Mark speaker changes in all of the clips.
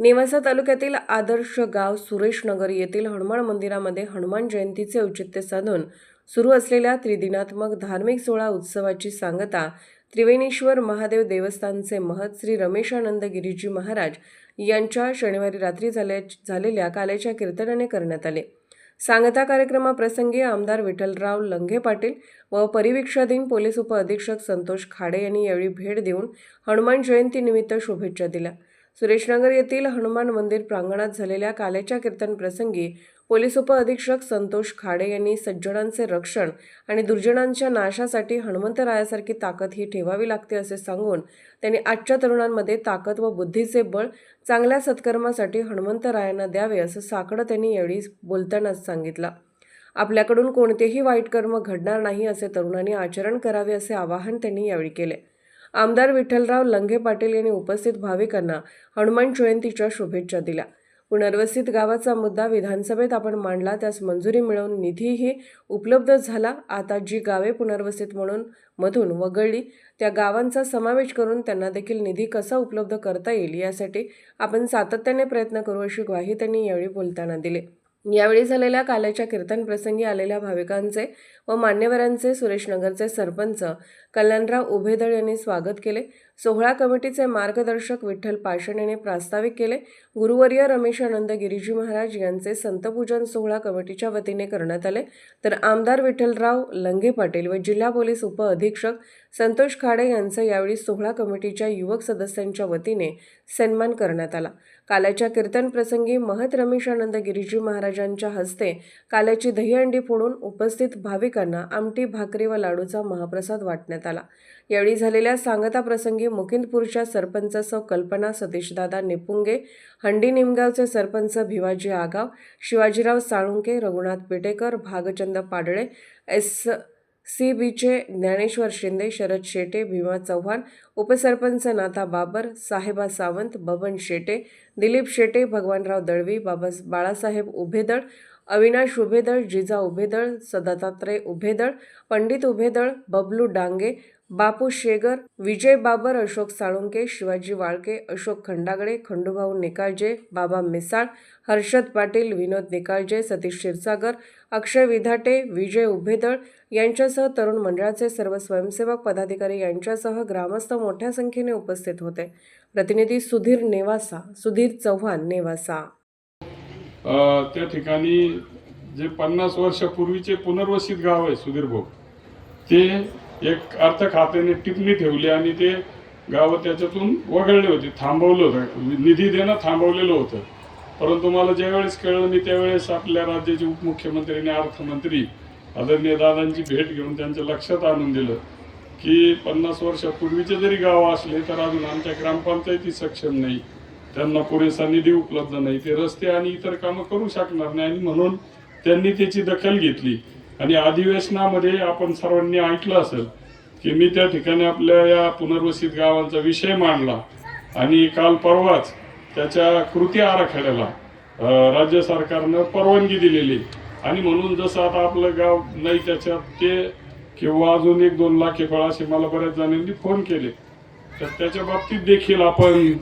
Speaker 1: नेवासा तालुक्यातील आदर्श गाव सुरेशनगर येथील हनुमान मंदिरामध्ये हनुमान जयंतीचे औचित्य साधून सुरू असलेल्या त्रिदिनात्मक धार्मिक सोहळा उत्सवाची सांगता त्रिवेणेश्वर महादेव देवस्थानचे महत श्री रमेशानंद गिरीजी महाराज यांच्या शनिवारी रात्री झाल्या झालेल्या कालेच्या कीर्तनाने करण्यात आले. सांगता कार्यक्रमाप्रसंगी आमदार विठ्ठलराव लंघे पाटील व परिवीक्षाधीन पोलीस उपअधीक्षक संतोष खाडे यांनी यावेळी भेट देऊन हनुमान जयंतीनिमित्त शुभेच्छा दिल्या. सुरेशनगर येथील हनुमान मंदिर प्रांगणात झालेल्या कालेच्या कीर्तन प्रसंगी पोलीस उपअधीक्षक संतोष खाडे यांनी सज्जनांचे रक्षण आणि दुर्जनांच्या नाशासाठी हनुमंतरायासारखी ताकद ही ठेवावी लागते असे सांगून त्यांनी आजच्या तरुणांमध्ये ताकद व बुद्धीचे बळ चांगल्या सत्कर्मासाठी हनुमंतरायांना द्यावे असं साकडं त्यांनी यावेळी बोलतानाच सांगितलं. आपल्याकडून कोणतेही वाईट कर्म घडणार नाही असे तरुणांनी आचरण करावे असे आवाहन त्यांनी यावेळी केले. आमदार विठ्ठलराव लंघे पाटील यांनी उपस्थित भाविकांना हनुमान जयंतीच्या शुभेच्छा दिल्या. पुनर्वसित गावाचा मुद्दा विधानसभेत आपण मांडला त्यास मंजुरी मिळवून निधीही उपलब्ध झाला. आता जी गावे पुनर्वसित म्हणून मधून वगळली त्या गावांचा समावेश करून त्यांना देखील निधी कसा उपलब्ध करता येईल यासाठी आपण सातत्याने प्रयत्न करू अशी ग्वाही त्यांनी यावेळी बोलताना दिली. यावेळी झालेल्या काल्याच्या कीर्तन प्रसंगी आलेल्या भाविकांचे व मान्यवरांचे सुरेशनगरचे सरपंच कल्याणराव उभेदळ यांनी स्वागत केले. सोहळा कमिटीचे मार्गदर्शक विठ्ठल पाषण यांनी प्रास्ताविक केले. गुरुवर्य रमेशानंद गिरीजी महाराज यांचे संतपूजन सोहळा कमिटीच्या वतीने करण्यात आले. तर आमदार विठ्ठलराव लंगे पाटील व जिल्हा पोलीस उपअधीक्षक संतोष खाडे यांचं यावेळी सोहळा कमिटीच्या युवक सदस्यांच्या वतीने सन्मान करण्यात आला. काल्याच्या कीर्तन प्रसंगी महत रमेशानंद गिरीजी महाराजांच्या हस्ते काल्याची दहीहंडी फोडून उपस्थित भाविकांना आमटी भाकरी व लाडूचा महाप्रसाद वाटण्यात आला. यावेळी झालेल्या सांगता प्रसंगी मुकिंदपूरच्या सरपंच सौ कल्पना सतीशदादा निपुंगे हंडी निमगावचे सरपंच भिवाजी आगाव शिवाजीराव साळुंके रघुनाथ पेटेकर भागचंद पाडळे एस सी बीचे ज्ञानेश्वर शिंदे शरद शेटे भीमा चव्हाण उपसरपंच नाथा बाबर साहेबा सावंत बबन शेटे दिलीप शेटे भगवानराव दळवी बाबा बाळासाहेब उभेदळ अविनाश उभेदळ जिजा उभेदळ सदातात्रे उभेदळ पंडित उभेदळ बबलू डांगे बापू शेगर विजय बाबर अशोक साळुंके शिवाजी वाळके अशोक खंडागळे खंडूभाऊ निकाळजे बाबा मिसाळ हर्षद पाटील विनोद निकाळजे सतीश क्षीरसागर अक्षय विधाटे विजय उभेदळ यांच्यासह तरुण मंडळाचे सर्व स्वयंसेवक पदाधिकारी यांच्यासह ग्रामस्थ मोठ्या संख्येने उपस्थित होते. प्रतिनिधी सुधीर नेवासा सुधीर चव्हाण नेवासा.
Speaker 2: त्या ठिकाणी जे पन्नास वर्षापूर्वीचे पुनर्वसित गाव आहे सुधीर भाऊ ते एक अर्थ खात्याने टिपणी ठेवली आणि ते गाव त्याच्यातून वगळले होते थांबवलं होतं. निधी देणं थांबवलेलं होतं. परंतु मला ज्यावेळेस कळलं मी त्यावेळेस आपल्या राज्याचे उपमुख्यमंत्री आणि अर्थमंत्री आदरणीय दादांची भेट घेऊन त्यांच्या लक्षात आणून दिलं की पन्नास वर्षापूर्वीचे जरी गाव असले तर अजून आमच्या ग्रामपंचायती सक्षम नाही. त्यांना पुरेसा निधी उपलब्ध नाही. ते रस्ते आणि इतर कामं करू शकणार नाही आणि म्हणून त्यांनी त्याची दखल घेतली. आणि अधिवेशनामध्ये आपण सर्वांनी ऐकलं असेल की मी त्या ठिकाणी आपल्या या पुनर्वसित गावांचा विषय मांडला आणि काल परवाच त्याच्या कृती आराखड्याला राज्य सरकारनं परवानगी दिलेली. आणि म्हणून जसं आता आपलं गाव नाही त्याच्यात ते किंवा अजून एक दोन लाख एकळ असे मला बऱ्याच जणांनी फोन केले. तर त्याच्या बाबतीत देखील आपण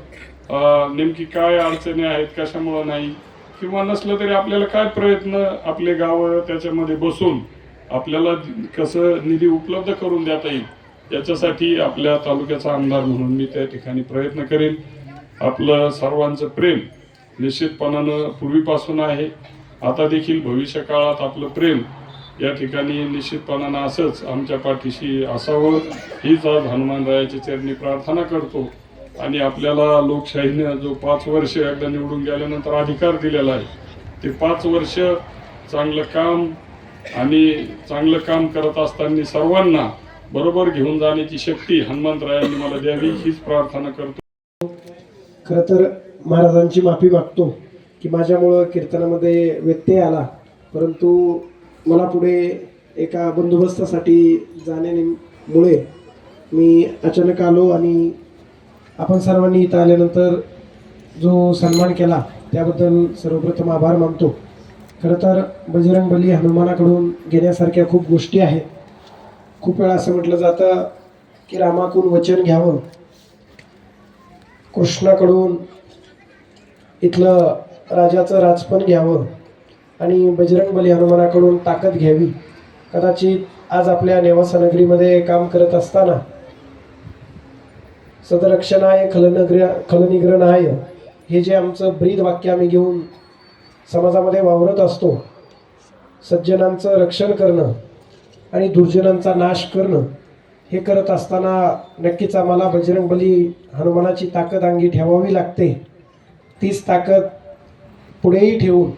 Speaker 2: नेमकी काय अडचणी आहेत कशामुळं नाही? किंवा नसलं तरी आपल्याला काय प्रयत्न आपले गाव त्याच्यामध्ये बसून आपल्याला कसं निधी उपलब्ध करून देता येईल याच्यासाठी आपल्या तालुक्याचा आमदार म्हणून मी त्या ठिकाणी प्रयत्न करेन. आपलं सर्वांचं प्रेम निश्चितपणानं पूर्वीपासून आहे. आता देखील भविष्य काळात आपलं प्रेम या ठिकाणी निश्चितपणानं असंच आमच्या पाठीशी असावं. हीच आज हनुमानरायाच्या चरणी प्रार्थना करतो. आणि आपल्याला लोकशाहीनं जो पाच वर्ष एकदा निवडून गेल्यानंतर अधिकार दिलेला आहे ते पाच वर्ष चांगलं काम आणि चांगलं काम करत असताना सर्वांना बरोबर घेऊन जाण्याची शक्ती हनुमंतरायांनी मला द्यावी हीच प्रार्थना करतो.
Speaker 3: खरं तर महाराजांची माफी मागतो की माझ्यामुळं कीर्तनामध्ये व्यत्यय आला परंतु मला पुढे एका बंदोबस्तासाठी जाण्यामुळे मी अचानक आलो आणि आपण सर्वांनी इथं आल्यानंतर जो सन्मान केला त्याबद्दल सर्वप्रथम आभार मानतो. खरं तर बजरंग बली हनुमानाकडून घेण्यासारख्या खूप गोष्टी आहेत. खूप वेळा असं म्हटलं जातं की रामाकडून वचन घ्यावं. कृष्णाकडून इथलं राजाचं राजपण घ्यावं आणि बजरंग बली हनुमानाकडून ताकद घ्यावी. कदाचित आज आपल्या नेवासा नगरीमध्ये काम करत असताना सदरक्षणाय खलनग्र खलनिग्रहणाय हे जे आमचं ब्रीद वाक्य आम्ही घेऊन समाजामध्ये वावरत असतो सज्जनांचं रक्षण करणं आणि दुर्जनांचा नाश करणं हे करत असताना नक्कीच आम्हाला बजरंगबली हनुमानाची ताकद अंगी ठेवावी लागते. तीच ताकद पुढेही ठेवून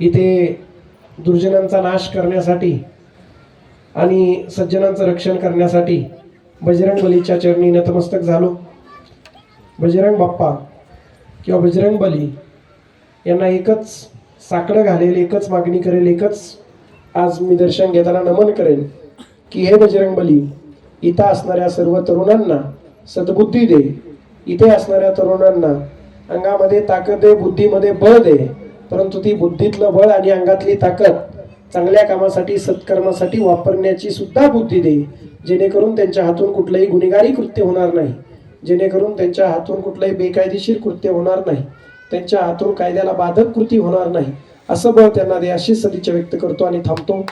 Speaker 3: इथे दुर्जनांचा नाश करण्यासाठी आणि सज्जनांचं रक्षण करण्यासाठी बजरंग बलीच्या चरणी नतमस्तक झालो. बजरंग बाप्पा किंवा बजरंग बली यांना एकच साकडं घालेल एकच मागणी करेल एकच आज मी दर्शन घेताना नमन करेल की हे बजरंग बली इथं असणाऱ्या सर्व तरुणांना सद्बुद्धी दे. इथे असणाऱ्या तरुणांना अंगामध्ये ताकद दे बुद्धीमध्ये बळ दे. परंतु ती बुद्धीतलं बळ आणि अंगातली ताकद चांगल्या कामासाठी सत्कर्मासाठी वापरण्याची सुद्धा बुद्धी दे जेणेकरून त्यांच्या हातून कुठलंही गुन्हेगारी कृत्य होणार नाही. जेणेकरून त्यांच्या हातून कुठलंही बेकायदेशीर कृत्य होणार नाही. त्यांच्या हातून कायद्याला बाधक कृती होणार नाही. असं बळ त्यांना दे अशी सदिच्छा व्यक्त करतो आणि थांबतो.